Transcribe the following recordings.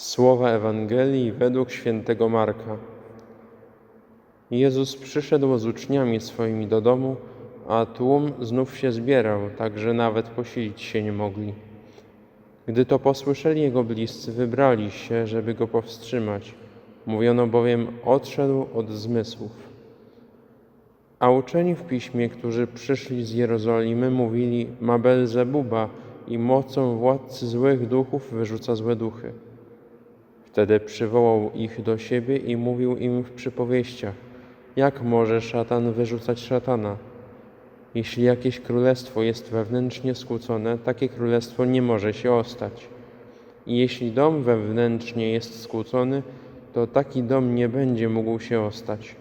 Słowa Ewangelii według świętego Marka. Jezus przyszedł z uczniami swoimi do domu, a tłum znów się zbierał, tak że nawet posilić się nie mogli. Gdy to posłyszeli jego bliscy, wybrali się, żeby go powstrzymać. Mówiono bowiem, odszedł od zmysłów. A uczeni w piśmie, którzy przyszli z Jerozolimy, mówili, ma Belzebuba i mocą władcy złych duchów wyrzuca złe duchy. Wtedy przywołał ich do siebie i mówił im w przypowieściach, jak może szatan wyrzucać szatana? Jeśli jakieś królestwo jest wewnętrznie skłócone, takie królestwo nie może się ostać. I jeśli dom wewnętrznie jest skłócony, to taki dom nie będzie mógł się ostać.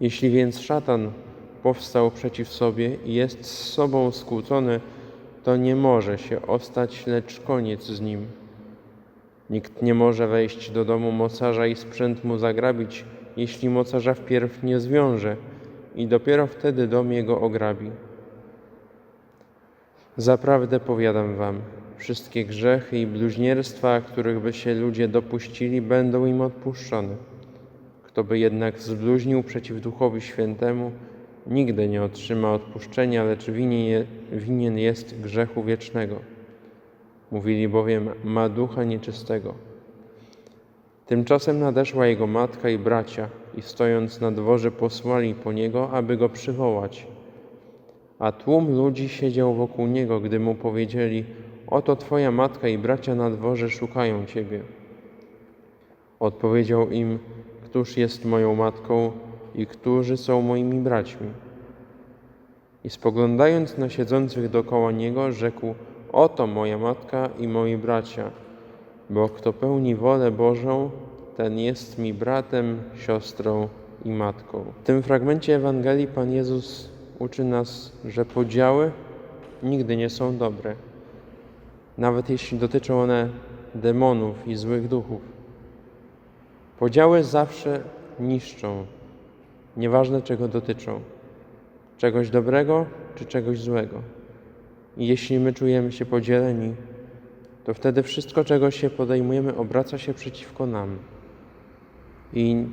Jeśli więc szatan powstał przeciw sobie i jest z sobą skłócony, to nie może się ostać, lecz koniec z nim. Nikt nie może wejść do domu mocarza i sprzęt mu zagrabić, jeśli mocarza wpierw nie zwiąże i dopiero wtedy dom jego ograbi. Zaprawdę powiadam wam, wszystkie grzechy i bluźnierstwa, których by się ludzie dopuścili, będą im odpuszczone. Kto by jednak zbluźnił przeciw Duchowi Świętemu, nigdy nie otrzyma odpuszczenia, lecz winien, jest grzechu wiecznego. Mówili bowiem, ma ducha nieczystego. Tymczasem nadeszła jego matka i bracia i stojąc na dworze posłali po niego, aby go przywołać. A tłum ludzi siedział wokół niego, gdy mu powiedzieli, oto twoja matka i bracia na dworze szukają ciebie. Odpowiedział im, któż jest moją matką i którzy są moimi braćmi. I spoglądając na siedzących dokoła niego, rzekł, Oto moja matka i moi bracia, bo kto pełni wolę Bożą, ten jest mi bratem, siostrą i matką. W tym fragmencie Ewangelii Pan Jezus uczy nas, że podziały nigdy nie są dobre, nawet jeśli dotyczą one demonów i złych duchów. Podziały zawsze niszczą, nieważne czego dotyczą czegoś dobrego czy czegoś złego. Jeśli my czujemy się podzieleni, to wtedy wszystko, czego się podejmujemy, obraca się przeciwko nam. I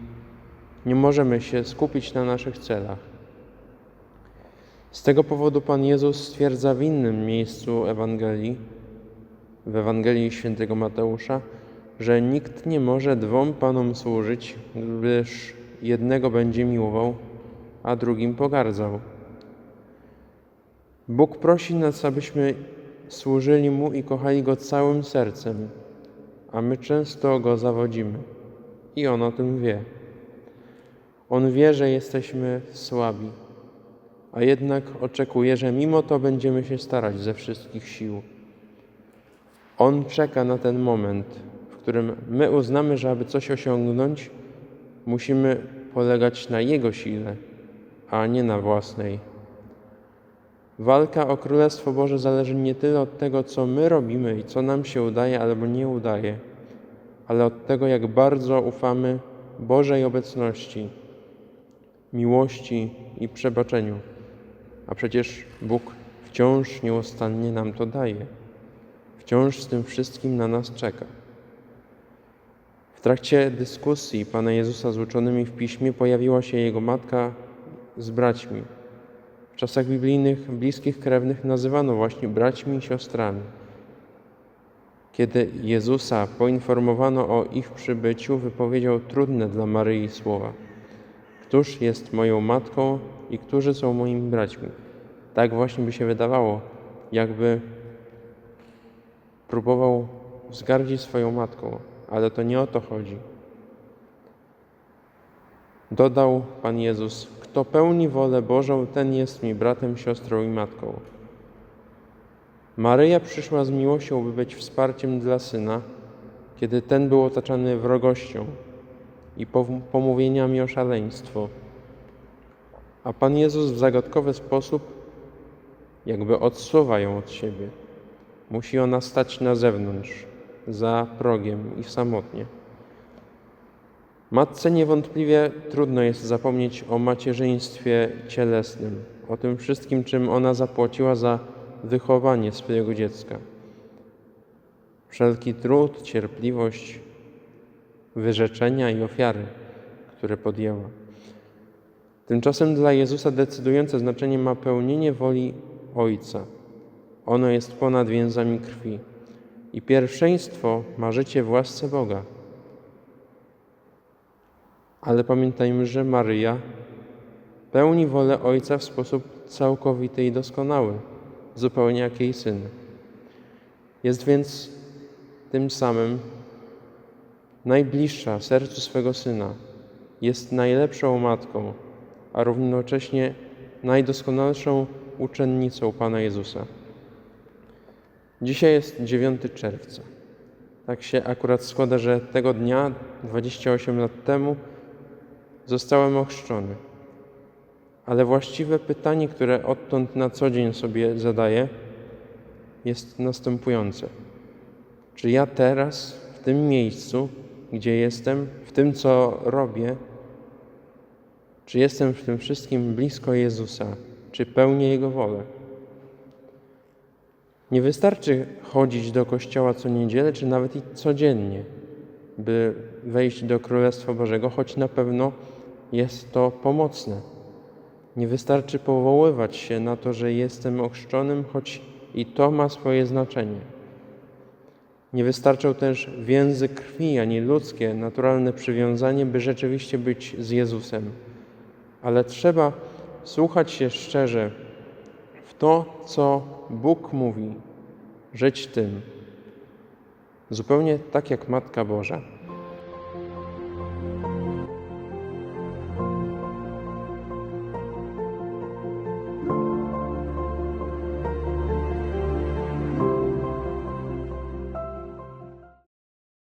nie możemy się skupić na naszych celach. Z tego powodu Pan Jezus stwierdza w innym miejscu Ewangelii, w Ewangelii Świętego Mateusza, że nikt nie może dwom Panom służyć, gdyż jednego będzie miłował, a drugim pogardzał. Bóg prosi nas, abyśmy służyli Mu i kochali Go całym sercem, a my często Go zawodzimy i On o tym wie. On wie, że jesteśmy słabi, a jednak oczekuje, że mimo to będziemy się starać ze wszystkich sił. On czeka na ten moment, w którym my uznamy, że aby coś osiągnąć, musimy polegać na Jego sile, a nie na własnej. Walka o Królestwo Boże zależy nie tyle od tego, co my robimy i co nam się udaje albo nie udaje, ale od tego, jak bardzo ufamy Bożej obecności, miłości i przebaczeniu. A przecież Bóg wciąż nieustannie nam to daje. Wciąż z tym wszystkim na nas czeka. W trakcie dyskusji Pana Jezusa z uczonymi w piśmie pojawiła się Jego matka z braćmi. W czasach biblijnych bliskich krewnych nazywano właśnie braćmi i siostrami. Kiedy Jezusa poinformowano o ich przybyciu, wypowiedział trudne dla Maryi słowa: Któż jest moją matką i którzy są moimi braćmi? Tak właśnie by się wydawało, jakby próbował wzgardzić swoją matką, ale to nie o to chodzi. Dodał Pan Jezus: Kto pełni wolę Bożą, ten jest mi bratem, siostrą i matką. Maryja przyszła z miłością, by być wsparciem dla syna, kiedy ten był otaczany wrogością i pomówieniami o szaleństwo. A Pan Jezus w zagadkowy sposób jakby odsuwa ją od siebie. Musi ona stać na zewnątrz, za progiem i samotnie. Matce niewątpliwie trudno jest zapomnieć o macierzyństwie cielesnym, o tym wszystkim, czym ona zapłaciła za wychowanie swojego dziecka. wszelki trud, cierpliwość, wyrzeczenia i ofiary, które podjęła. Tymczasem dla Jezusa decydujące znaczenie ma pełnienie woli Ojca. Ono jest ponad więzami krwi i pierwszeństwo ma życie w łasce Boga. Ale pamiętajmy, że Maryja pełni wolę Ojca w sposób całkowity i doskonały, zupełnie jak jej syn. Jest więc tym samym najbliższa sercu swego syna, jest najlepszą matką, a równocześnie najdoskonalszą uczennicą Pana Jezusa. Dzisiaj jest 9 czerwca. Tak się akurat składa, że tego dnia, 28 lat temu, zostałem ochrzczony. Ale właściwe pytanie, które odtąd na co dzień sobie zadaję, jest następujące. Czy ja teraz, w tym miejscu, gdzie jestem, w tym, co robię, czy jestem w tym wszystkim blisko Jezusa? Czy pełnię Jego wolę? Nie wystarczy chodzić do kościoła co niedzielę, czy nawet i codziennie, by wejść do Królestwa Bożego, choć na pewno jest to pomocne. Nie wystarczy powoływać się na to, że jestem ochrzczonym, choć i to ma swoje znaczenie. Nie wystarczą też więzy krwi, ani ludzkie, naturalne przywiązanie, by rzeczywiście być z Jezusem. Ale trzeba słuchać się szczerze w to, co Bóg mówi, żyć tym. Zupełnie tak jak Matka Boża.